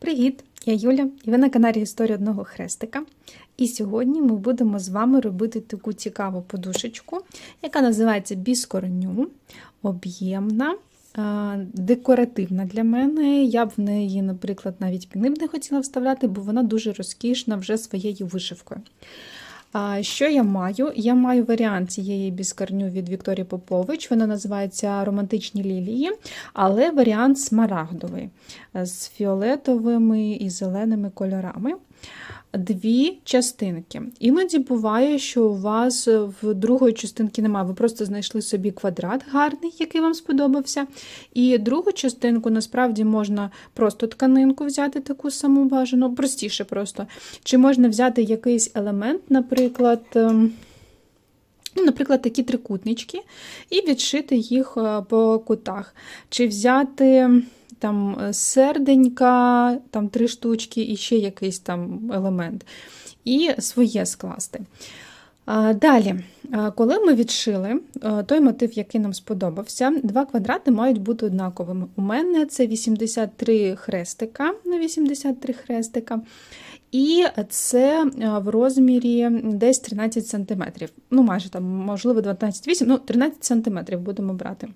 Привіт! Я Юля, і ви на каналі Історія одного хрестика. І сьогодні ми будемо з вами робити таку цікаву подушечку, яка називається біскорню, об'ємна, е, декоративна для мене. Я б в неї, наприклад, навіть піни не хотіла вставляти, бо вона дуже розкішна вже своєю вишивкою. А Що я маю? Я маю варіант цієї біскарню від Вікторії Попович. Вона називається Романтичні лілії, але варіант смарагдовий з фіолетовими і зеленими кольорами. Дві частинки. Іноді буває, що у вас в другої частинки немає. Ви просто знайшли собі квадрат гарний, який вам сподобався. І другу частинку насправді можна просто тканинку взяти, таку саму бажану, простіше просто. Чи можна взяти якийсь елемент, наприклад. ем, Ну, Наприклад, такі трикутнички, і відшити їх е, по кутах. Чи взяти там серденька, там три штучки і ще якийсь там елемент, і своє скласти. Далі, коли ми відшили той мотив, який нам сподобався, два квадрати мають бути однаковими. У мене це 83 хрестика на 83 хрестика. І це в розмірі десь 13 см. Ну, майже там, можливо, 12,8, ну, 13 см будемо брати.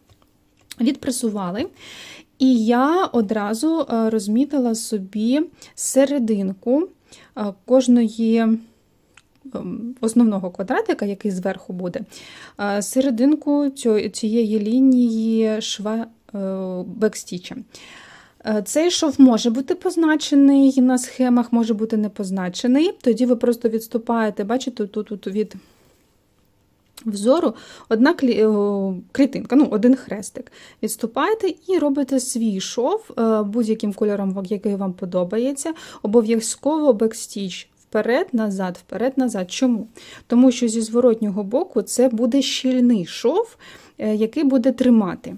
Відпресували. І я одразу розмітила собі серединку кожної основного квадратика, який зверху буде, серединку цієї лінії шва бекстіча. Цей шов може бути позначений на схемах, може бути не позначений. Тоді ви просто відступаєте, бачите, тут, тут від взору одна клітинка, ну, один хрестик. Відступаєте і робите свій шов будь-яким кольором, який вам подобається. Обов'язково бекстіч. Вперед, назад, вперед, назад. Чому? Тому що зі зворотнього боку це буде щільний шов, який буде тримати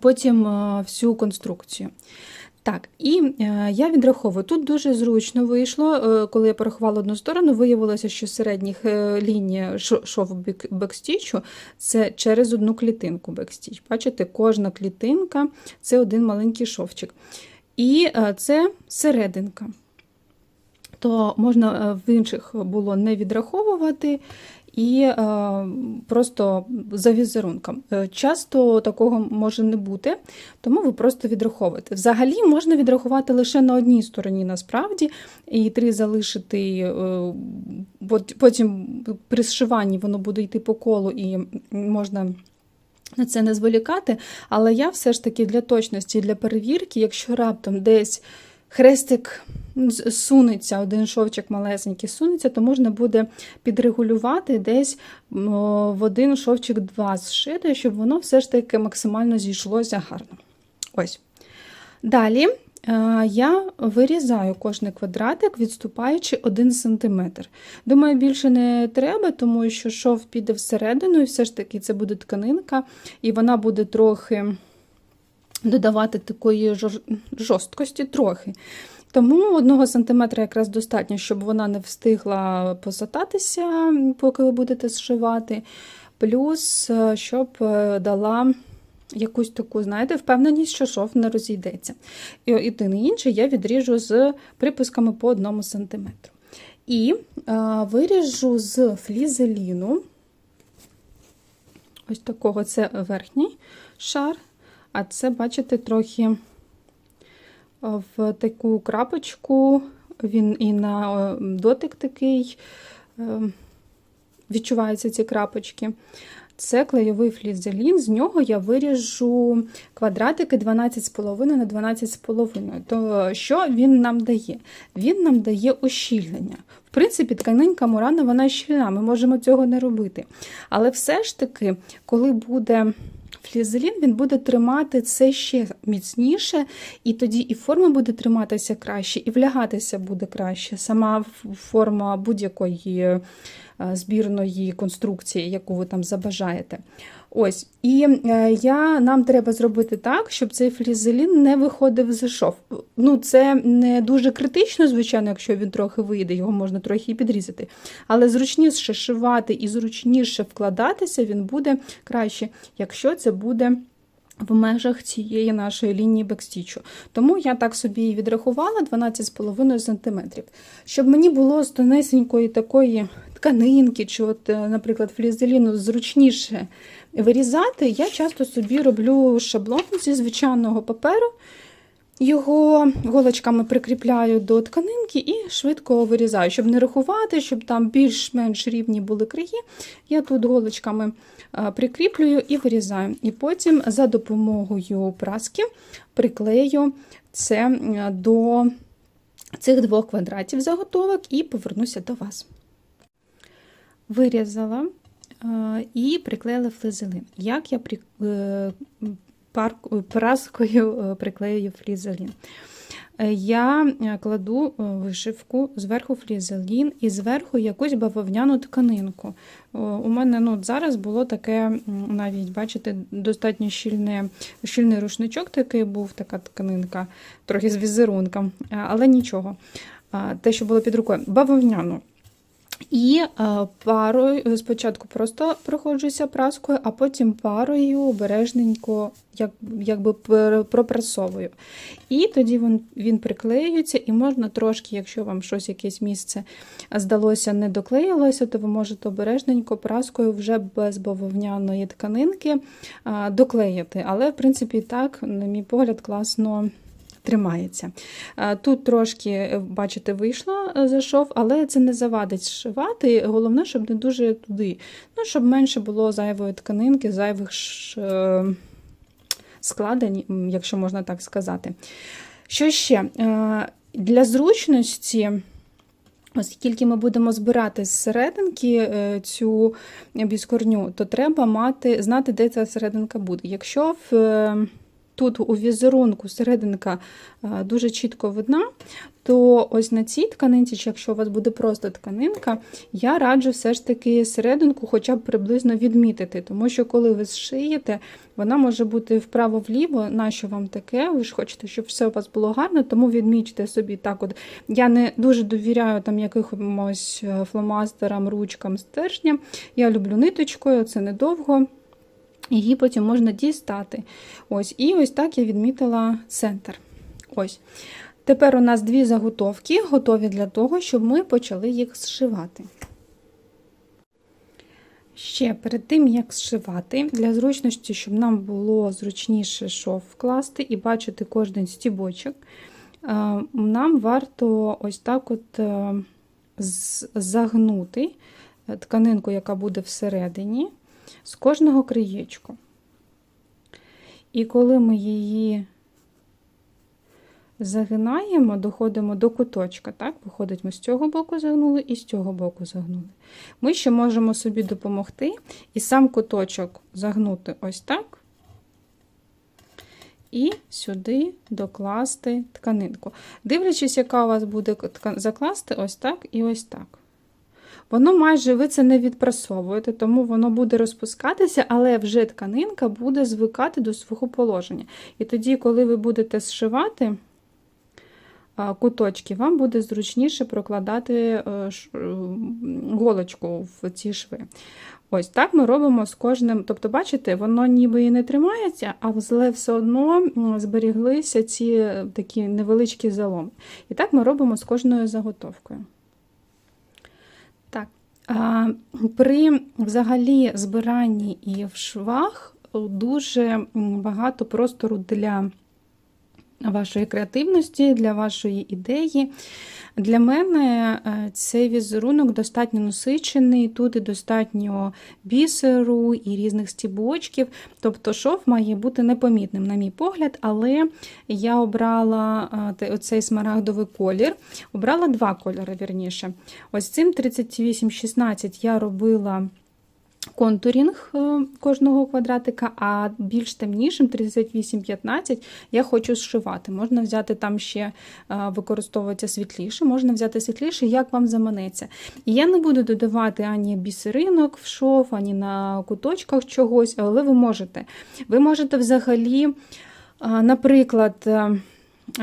потім всю конструкцію. Так, і я відраховую. Тут дуже зручно вийшло, коли я порахувала одну сторону, виявилося, що середніх лінія шов бекстічу це через одну клітинку бекстіч. Бачите, кожна клітинка це один маленький шовчик. І це серединка. То можна в інших було не відраховувати і е, просто за візерунком. Часто такого може не бути, тому ви просто відраховуєте. Взагалі можна відрахувати лише на одній стороні, насправді, і три залишити, е, потім при зшиванні воно буде йти по колу і можна. На це не зволікати, але я все ж таки для точності, для перевірки, якщо раптом десь хрестик сунеться, один шовчик малесенький сунеться, то можна буде підрегулювати десь в один шовчик два зшити, щоб воно все ж таки максимально зійшлося гарно. Ось. Далі я вирізаю кожний квадратик, відступаючи 1 см. Думаю, більше не треба, тому що шов піде всередину, і все ж таки це буде тканинка, і вона буде трохи додавати такої жорсткості трохи. Тому одного сантиметра якраз достатньо, щоб вона не встигла позататися, поки ви будете зшивати. Плюс, е, щоб е, дала якусь таку, знаєте, впевненість, що шов не розійдеться. І, і тим і інше я відріжу з припусками по одному сантиметру. І а, е, виріжу з флізеліну, ось такого це верхній шар, а це, бачите, трохи в таку крапочку, він і на дотик такий відчуваються ці крапочки. Це клейовий флізелін, з нього я виріжу квадратики 12,5 на 12,5. То що він нам дає? Він нам дає ущільнення. В принципі, тканинка мурана вона щільна, ми можемо цього не робити. Але все ж таки, коли буде флізелін він буде тримати це ще міцніше, і тоді і форма буде триматися краще, і влягатися буде краще. Сама форма будь-якої е, збірної конструкції, яку ви там забажаєте. Ось, І е, я, нам треба зробити так, щоб цей флізелін не виходив з шов. Ну, Це не дуже критично, звичайно, якщо він трохи вийде, його можна трохи і підрізати. Але зручніше шивати і зручніше вкладатися, він буде краще, якщо це буде в межах цієї нашої лінії бекстічу. Тому я так собі відрахувала 12,5 см. Щоб мені було з тонесенької такої тканинки, чи, от, е, наприклад, флізеліну зручніше вирізати, я часто собі роблю шаблон зі звичайного паперу. Його голочками прикріпляю до тканинки і швидко вирізаю, щоб не рахувати, щоб там більш-менш рівні були краї. Я тут голочками е, прикріплюю і вирізаю. І потім за допомогою праски приклею це е, до цих двох квадратів заготовок і повернуся до вас. Вирізала і приклеїла флизелин. Як я при, е, праскою е, приклеюю флізелін? Е, Я е, кладу е, вишивку, зверху флізелін і зверху якусь бавовняну тканинку. У мене ну, зараз було таке, навіть, бачите, достатньо щільне, щільний рушничок такий був, така тканинка, трохи з візерунком, е, але нічого. Те, що було під рукою, бавовняну. І е, парою спочатку просто проходжуся праскою, а потім парою обережненько як, якби пропрасовую. І тоді він, він приклеюється, і можна трошки, якщо вам щось якесь місце здалося не доклеїлося, то ви можете обережненько праскою вже без бавовняної тканинки а, доклеїти. Але, в принципі, так, на мій погляд, класно тримається. Тут трошки, е, бачите, вийшло е, зайшов, але це не завадить зшивати. Головне, щоб не дуже туди. Ну, щоб менше було зайвої тканинки, зайвих е, складень, якщо можна так сказати. Що ще? Е, Для зручності. Оскільки ми будемо збирати з серединки е, цю біскорню, то треба мати, знати, де ця серединка буде. Якщо в, е, тут у візерунку серединка е, дуже чітко видна, то ось на цій тканинці, якщо у вас буде просто тканинка, я раджу все ж таки серединку хоча б приблизно відмітити, тому що коли ви зшиєте, вона може бути вправо-вліво, нащо вам таке? Ви ж хочете, щоб все у вас було гарно, тому відмічте собі так. От я не дуже довіряю там якимось е, фломастерам, ручкам, стержням. Я люблю ниточкою, це недовго. Її потім можна дістати. Ось, І ось так я відмітила центр. Ось. Тепер у нас дві заготовки готові для того, щоб ми почали їх зшивати. Ще перед тим, як зшивати, для зручності, щоб нам було зручніше шов вкласти і бачити кожен стібочок, е, нам варто ось так от е, загнути тканинку, яка буде всередині, з кожного краєчку. І коли ми її загинаємо, доходимо до куточка. Так? Виходить, ми з цього боку загнули і з цього боку загнули. Ми ще можемо собі допомогти і сам куточок загнути ось так. І сюди докласти тканинку. Дивлячись, яка у вас буде закласти ось так і ось так. Воно майже ви це не відпрасовуєте, тому воно буде розпускатися, але вже тканинка буде звикати до свого положення. І тоді, коли ви будете зшивати куточки, вам буде зручніше прокладати е, м, голочку в ці шви. Ось так ми робимо з кожним. Тобто, бачите, воно ніби і не тримається, але все одно зберіглися ці е, такі невеличкі заломи. І так ми робимо з кожною заготовкою. При взагалі збиранні і в швах дуже багато простору для вашої креативності, для вашої ідеї. Для мене е, цей візерунок достатньо насичений, тут і достатньо бісеру і різних стібочків. Тобто шов має бути непомітним, на мій погляд, але я обрала е, оцей смарагдовий колір. Обрала два кольори, вірніше. Ось цим 3816 я робила контурінг е, кожного квадратика, а більш темнішим 38-15 я хочу зшивати. Можна взяти там ще е, використовується світліше, можна взяти світліше, як вам заманеться. І я не буду додавати ані бісеринок в шов, ані на куточках чогось, але ви можете. Ви можете взагалі, е, наприклад,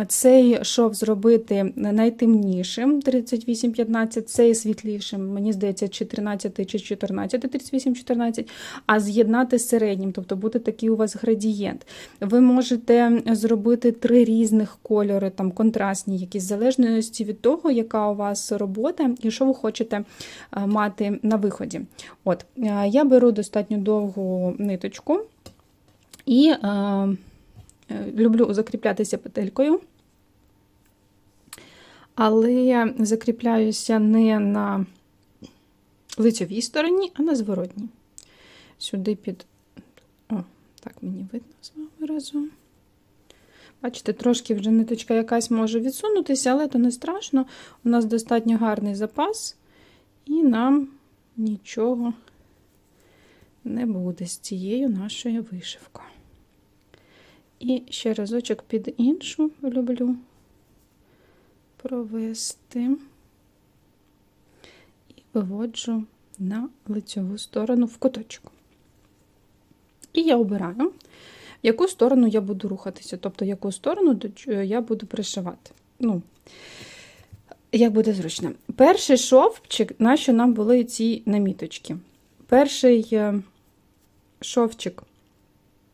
цей шов зробити найтемнішим 38-15, цей світлішим, мені здається, чи 13 чи 14, 38-14, а з'єднати з середнім, тобто буде такий у вас градієнт. Ви можете зробити три різних кольори, там контрастні, якісь в залежності від того, яка у вас робота і що ви хочете е, мати на виході. От, е, Я беру достатньо довгу ниточку і е, люблю закріплятися петелькою. Але закріпляюся не на лицьовій стороні, а на зворотній. Сюди під. О, так мені видно з вами разом. Бачите, трошки вже ниточка якась може відсунутися, але це не страшно. У нас достатньо гарний запас, і нам нічого не буде з цією нашою вишивкою. І ще разочок під іншу люблю провести і виводжу на лицьову сторону в куточок. І я обираю, в яку сторону я буду рухатися, тобто, яку сторону я буду пришивати. Ну, як буде зручно. Перший шовчик, на що нам були ці наміточки. Перший е, шовчик,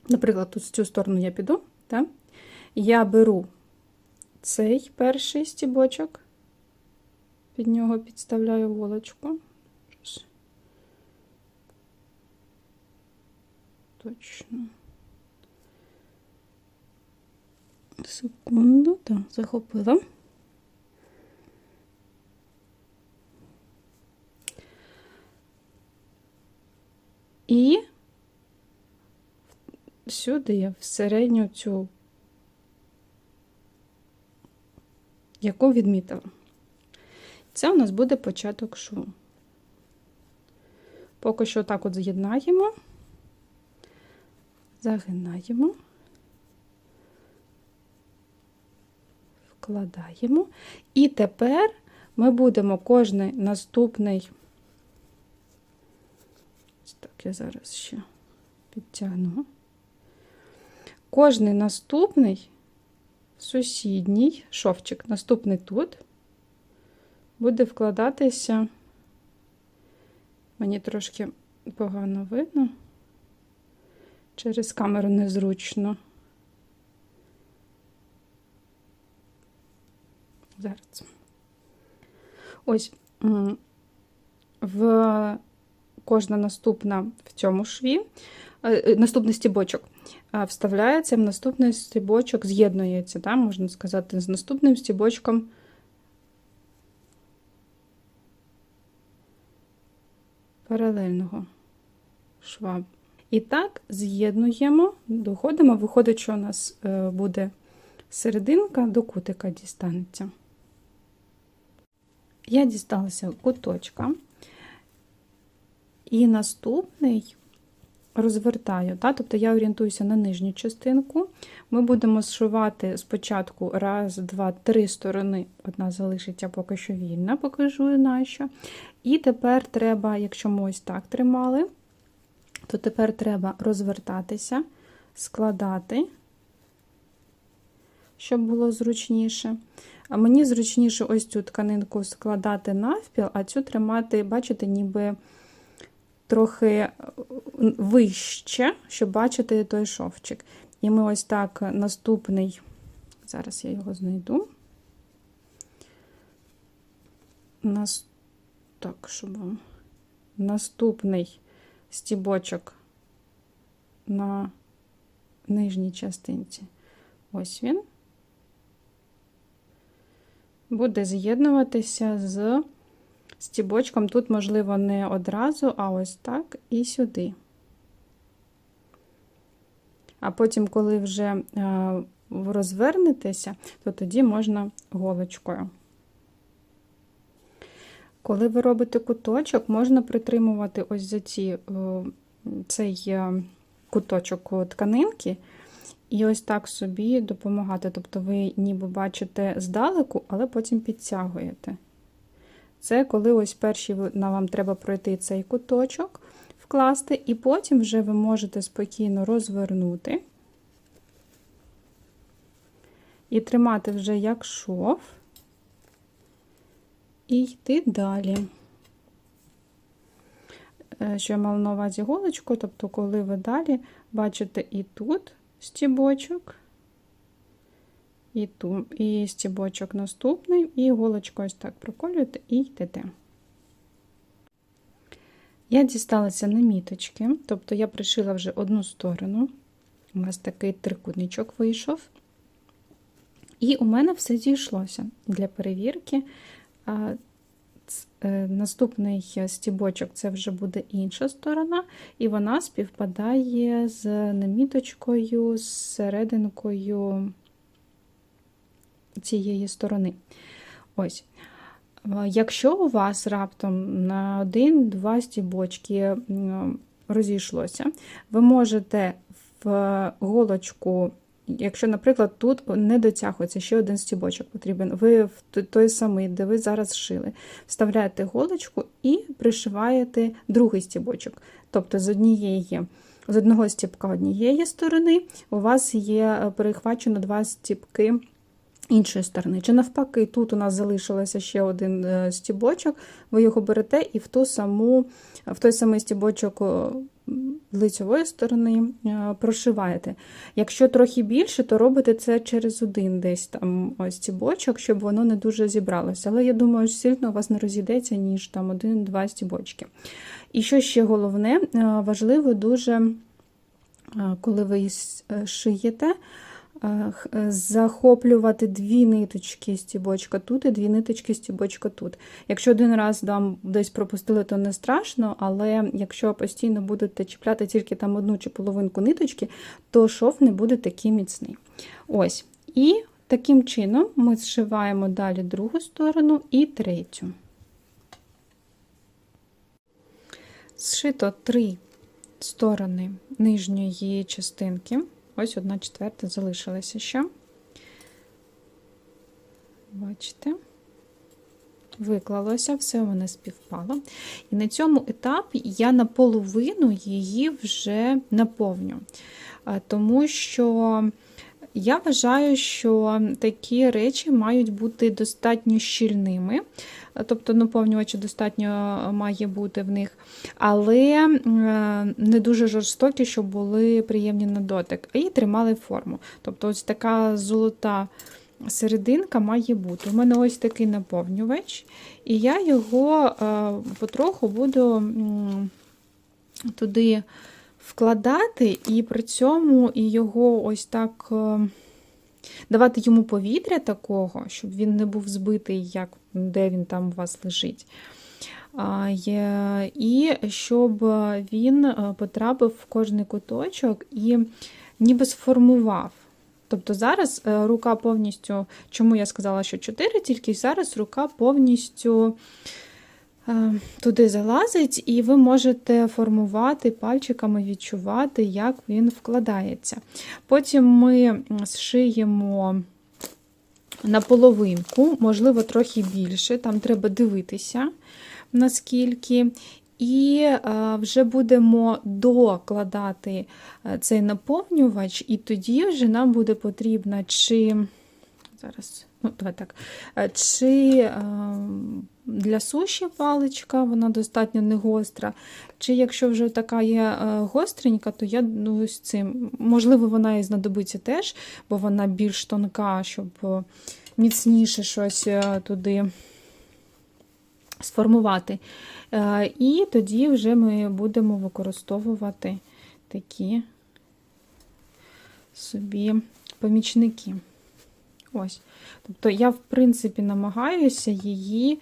наприклад, тут з цю сторону я піду, так? я беру цей перший стібочок, під нього підставляю голочку. Точно. Секунду, так, захопила. І сюди я в середню цю, яку відмітила. Це у нас буде початок шву. Поки що так от з'єднаємо, загинаємо, вкладаємо. І тепер ми будемо кожний наступний, так, я зараз ще підтягну. Кожний наступний сусідній шовчик, наступний тут, буде вкладатися, мені трошки погано видно, через камеру незручно. Зараз. Ось в кожна наступна в цьому шві, наступний стібочок вставляється в наступний стібочок, з'єднується, да, можна сказати, з наступним стібочком. Паралельного шва. І так, з'єднуємо, доходимо, виходить, що у нас е, буде серединка до кутика дістанеться. Я дісталася куточка, і наступний розвертаю, та? тобто я орієнтуюся на нижню частинку. Ми будемо зшивати спочатку раз, два, три сторони, одна залишиться поки що вільна, покажу нащо. І тепер треба, якщо ми ось так тримали, то тепер треба розвертатися, складати, щоб було зручніше. А мені зручніше ось цю тканинку складати навпіл, а цю тримати, бачите, ніби трохи вище, щоб бачити той шовчик. І ми ось так наступний, зараз я його знайду. Нас... Так, щоб вам наступний стібочок на нижній частинці. Ось він. Буде з'єднуватися з стібочком. Тут, можливо, не одразу, а ось так і сюди. А потім, коли вже е, розвернетеся, то тоді можна голочкою. Коли ви робите куточок, можна притримувати ось за ці, е, цей е, куточок тканинки, і ось так собі допомагати. Тобто ви ніби бачите здалеку, але потім підтягуєте. Це коли ось перші вам треба пройти цей куточок, вкласти, і потім вже ви можете спокійно розвернути і тримати вже як шов, і йти далі. Е, Що я мала на увазі голочку, тобто, коли ви далі бачите і тут стібочок, і тут, і стібочок наступний, і голочку ось так проколюєте і йдете. Я дісталася на міточки, тобто я пришила вже одну сторону. У нас такий трикутничок вийшов. І у мене все зійшлося для перевірки. Е, Наступний стібочок це вже буде інша сторона, і вона співпадає з наміточкою, з серединкою цієї сторони. Ось. Якщо у вас раптом на один-два стібочки розійшлося, ви можете в голочку, якщо, наприклад, тут не дотягується ще один стібочок потрібен, ви в той самий, де ви зараз шили, вставляєте голочку і пришиваєте другий стібочок. Тобто з однієї. З одного стібка однієї сторони у вас є перехвачено два стібки іншої сторони. Чи навпаки, тут у нас залишилося ще один стібочок, ви його берете і в ту саму, в той самий стібочок лицевої сторони прошиваєте. Якщо трохи більше, то робите це через один десь там стібочок, щоб воно не дуже зібралося. Але я думаю, сильно у вас не розійдеться, ніж там один-два стібочки. І що ще головне, важливо дуже, коли ви шиєте, захоплювати дві ниточки стібочка тут і дві ниточки стібочка тут. Якщо один раз там десь пропустили, то не страшно, але якщо постійно будете чіпляти тільки там одну чи половинку ниточки, то шов не буде такий міцний. Ось. І таким чином ми зшиваємо далі другу сторону і третю. Зшито три сторони нижньої частинки. Ось одна четверта залишилася ще. Бачите, виклалося, все у мене співпало. І на цьому етапі я наполовину її вже наповню. Тому що я вважаю, що такі речі мають бути достатньо щільними, тобто наповнювачі достатньо має бути в них, але не дуже жорстокі, щоб були приємні на дотик, і тримали форму. Тобто, ось така золота серединка має бути. У мене ось такий наповнювач, і я його потроху буду туди вкладати, і при цьому і його ось так давати йому повітря такого, щоб він не був збитий, як де він там у вас лежить. І щоб він потрапив в кожний куточок і ніби сформував. Тобто зараз рука повністю, чому я сказала, що 4, тільки зараз рука повністю туди залазить, і ви можете формувати пальчиками, відчувати, як він вкладається. Потім ми зшиємо на половинку, можливо, трохи більше, там треба дивитися, наскільки. І вже будемо докладати цей наповнювач, і тоді вже нам буде потрібна чи. Зараз, ну, давай так, чи для суші паличка, вона достатньо не гостра. Чи якщо вже така є гостренька, то я ну, з цим, можливо, вона і знадобиться теж, бо вона більш тонка, щоб міцніше щось туди сформувати. І тоді вже ми будемо використовувати такі собі помічники. Ось. Тобто я, в принципі, намагаюся її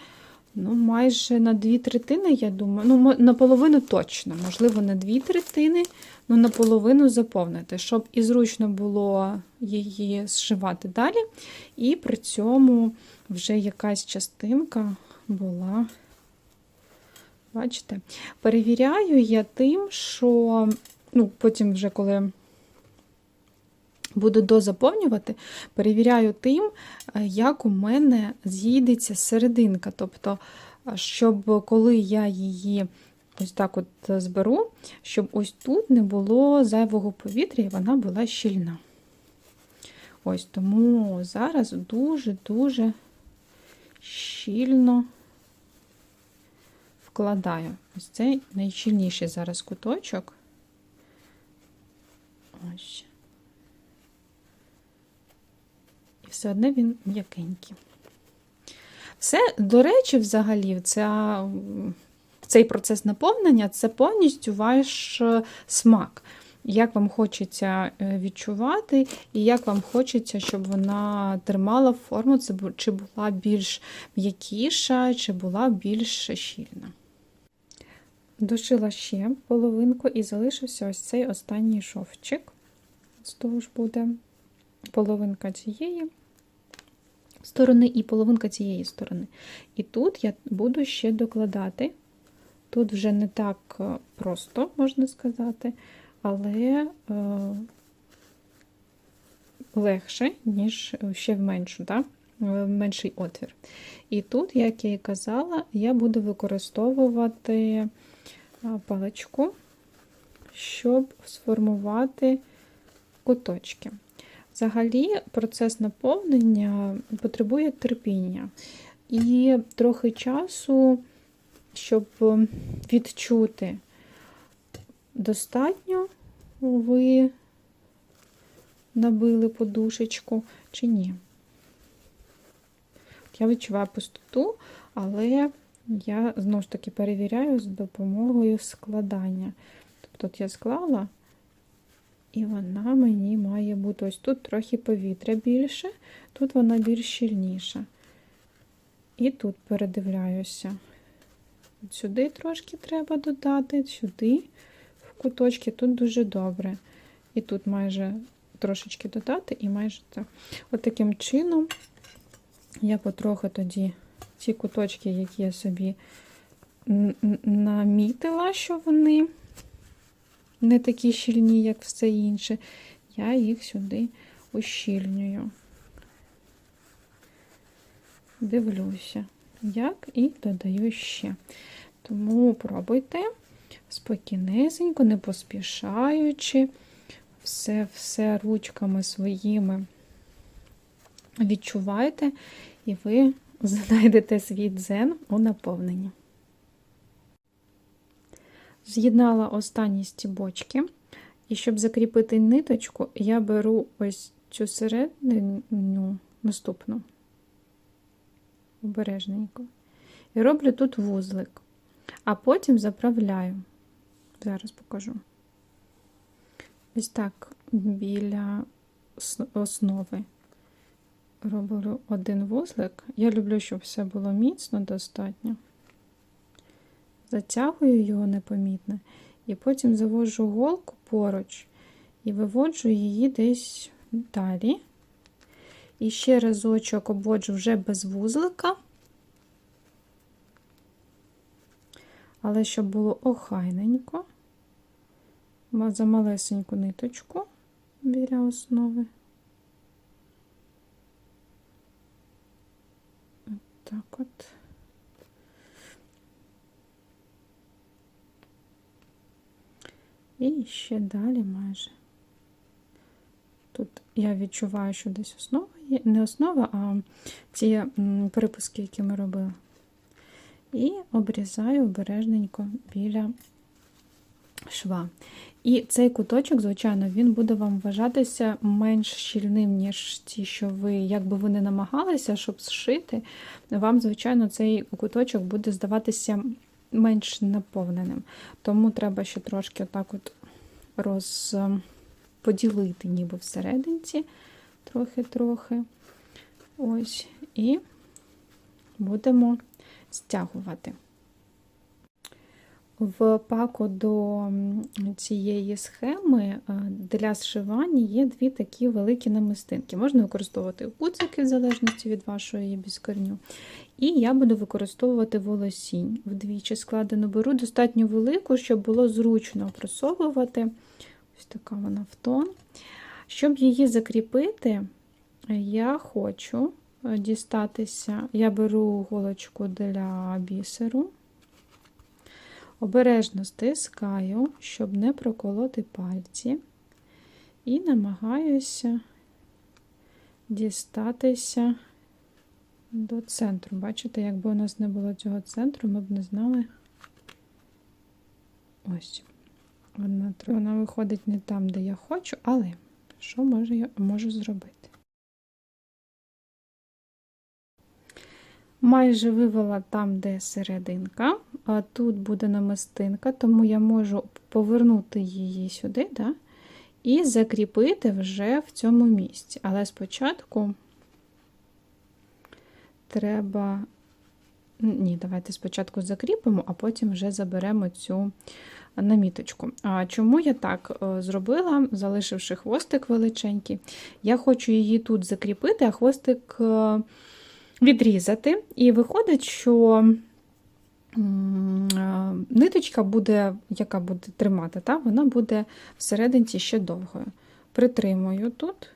ну, майже на дві третини, я думаю, ну, наполовину точно, можливо, на дві третини, ну наполовину заповнити, щоб і зручно було її зшивати далі, і при цьому вже якась частинка була. Бачите? Перевіряю я тим, що ну, потім, вже коли буду дозаповнювати, перевіряю тим, як у мене з'їдеться серединка. Тобто, щоб коли я її ось так от зберу, щоб ось тут не було зайвого повітря і вона була щільна. Ось тому зараз дуже-дуже щільно вкладаю. Ось цей найщільніший зараз куточок. Ось. І все одно він м'якенький. Все, до речі, взагалі, ця, цей процес наповнення це повністю ваш е, смак. Як вам хочеться е, відчувати, і як вам хочеться, щоб вона тримала форму, чи була більш м'якіша, чи була більш щільна. Дошила ще половинку і залишився ось цей останній шовчик. З того ж буде половинка цієї сторони і половинка цієї сторони. І тут я буду ще докладати. Тут вже не так е, просто, можна сказати, але е, легше, ніж ще в меншу, так? менший отвір. І тут, як я і казала, я буду використовувати паличку, щоб сформувати куточки. Взагалі, процес наповнення потребує терпіння і трохи часу, щоб відчути, достатньо ви набили подушечку чи ні. Я відчуваю пустоту, але я знову ж таки перевіряю з допомогою складання. Тобто от я склала, і вона мені має бути ось тут трохи повітря більше, тут вона більш щільніша. І тут передивляюся. Сюди трошки треба додати, сюди, в куточки, тут дуже добре. І тут майже трошечки додати, і майже так. От таким чином я потроху тоді ці куточки, які я собі намітила, що вони не такі щільні, як все інше, я їх сюди ущільнюю. Дивлюся, як і додаю ще. Тому пробуйте спокійнесенько, не поспішаючи, все, все ручками своїми відчувайте, і ви знайдете свій дзен у наповненні. З'єднала останні стібочки, і щоб закріпити ниточку, я беру ось цю середину наступну, обережненько, і роблю тут вузлик, а потім заправляю. Зараз покажу. Ось так біля основи роблю один вузлик. Я люблю, щоб все було міцно достатньо. Затягую його непомітно, і потім заводжу голку поруч і виводжу її десь далі. І ще разочок обводжу вже без вузлика, але щоб було охайненько, за малесеньку ниточку біля основи. Так от. І ще далі майже. Тут я відчуваю, що десь основа є, не основа, а ці перепуски, які ми робили. І обрізаю обережненько біля шва. І цей куточок, звичайно, він буде вам вважатися менш щільним, ніж ті, що ви, як би ви не намагалися, щоб зшити, вам, звичайно, цей куточок буде здаватися менш наповненим. Тому треба ще трошки отак от розподілити, ніби всерединці, трохи-трохи. Ось, і будемо стягувати. В паку до цієї схеми для зшивання є дві такі великі намистинки. Можна використовувати гудзики, в залежності від вашої біскорню. І я буду використовувати волосінь. Вдвічі складену беру достатньо велику, щоб було зручно просовувати. Ось така вона в тон. Щоб її закріпити, я хочу дістатися, я беру голочку для бісеру. Обережно стискаю, щоб не проколоти пальці, і намагаюся дістатися до центру. Бачите, якби у нас не було цього центру, ми б не знали. Ось. Вона, вона виходить не там, де я хочу, але що можу я можу зробити? Майже вивела там, де серединка, а тут буде намистинка, тому я можу повернути її сюди, да? і закріпити вже в цьому місці. Але спочатку треба. Ні, давайте спочатку закріпимо, а потім вже заберемо цю наміточку. А чому я так е, зробила, залишивши хвостик величенький? Я хочу її тут закріпити, а хвостик е, відрізати. І виходить, що е, ниточка буде, яка буде тримати, та, вона буде всерединці ще довгою. Притримую тут,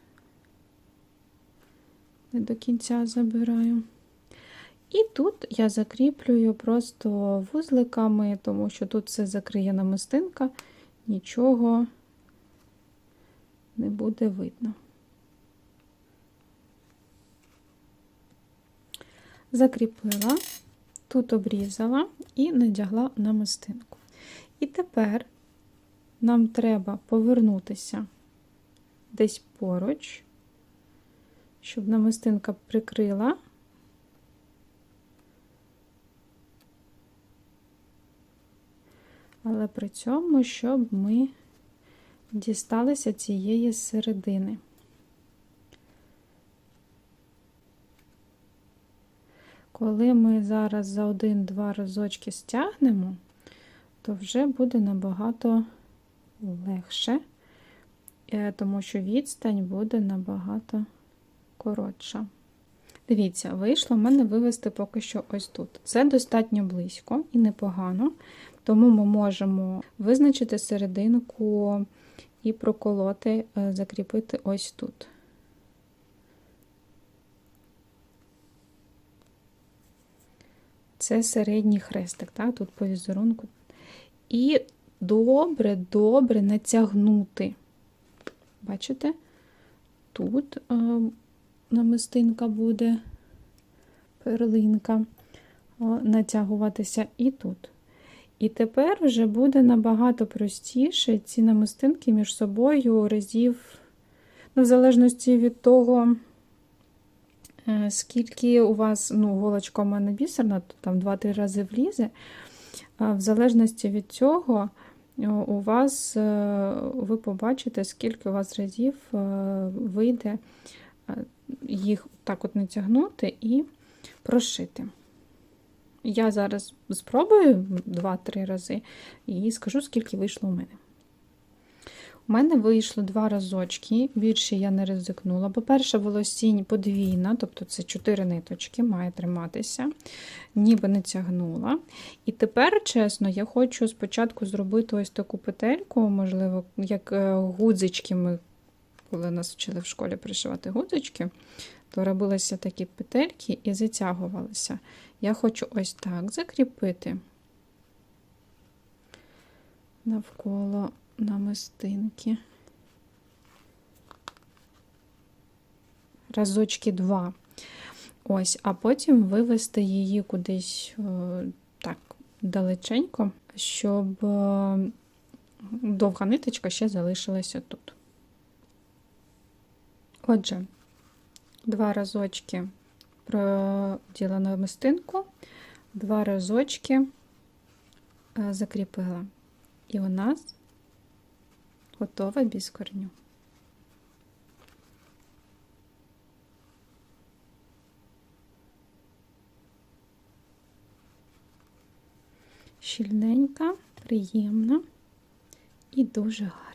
не до кінця забираю. І тут я закріплюю просто вузликами, тому що тут все закриє намистинка, нічого не буде видно. Закріпила, тут обрізала і надягла намистинку. І тепер нам треба повернутися десь поруч, щоб намистинка прикрила. Але при цьому, щоб ми дісталися цієї середини. Коли ми зараз за один-два разочки стягнемо, то вже буде набагато легше, е, тому що відстань буде набагато коротша. Дивіться, вийшло в мене вивести поки що ось тут. Це достатньо близько і непогано, тому ми можемо визначити серединку і проколоти, е, закріпити ось тут. Це середній хрестик, так, тут по візерунку. І добре-добре натягнути. Бачите? Тут е, намистинка буде, перлинка, о, натягуватися і тут. І тепер вже буде набагато простіше ці намистинки між собою разів, ну, в залежності від того, е, скільки у вас, ну, голочка у мене бісерна, то там 2-3 рази влізе. В залежності від цього, е, у вас, е, ви побачите, скільки у вас разів вийде їх так от натягнути і прошити. Я зараз спробую 2-3 рази і скажу, скільки вийшло у мене. У мене вийшло два разочки, більше я не ризикнула. По-перше, волосінь подвійна, тобто це 4 ниточки, має триматися, ніби не тягнула. І тепер, чесно, я хочу спочатку зробити ось таку петельку, можливо, як е, гудзички ми, коли нас вчили в школі пришивати гудзички, то робилися такі петельки і затягувалися. Я хочу ось так закріпити навколо намистинки. Разочки два. Ось, а потім вивести її кудись так далеченько, щоб довга ниточка ще залишилася тут. Отже, два разочки проділа намистинку, два разочки е, закріпила. І у нас готова без корню. Щільненька, приємна і дуже гарна.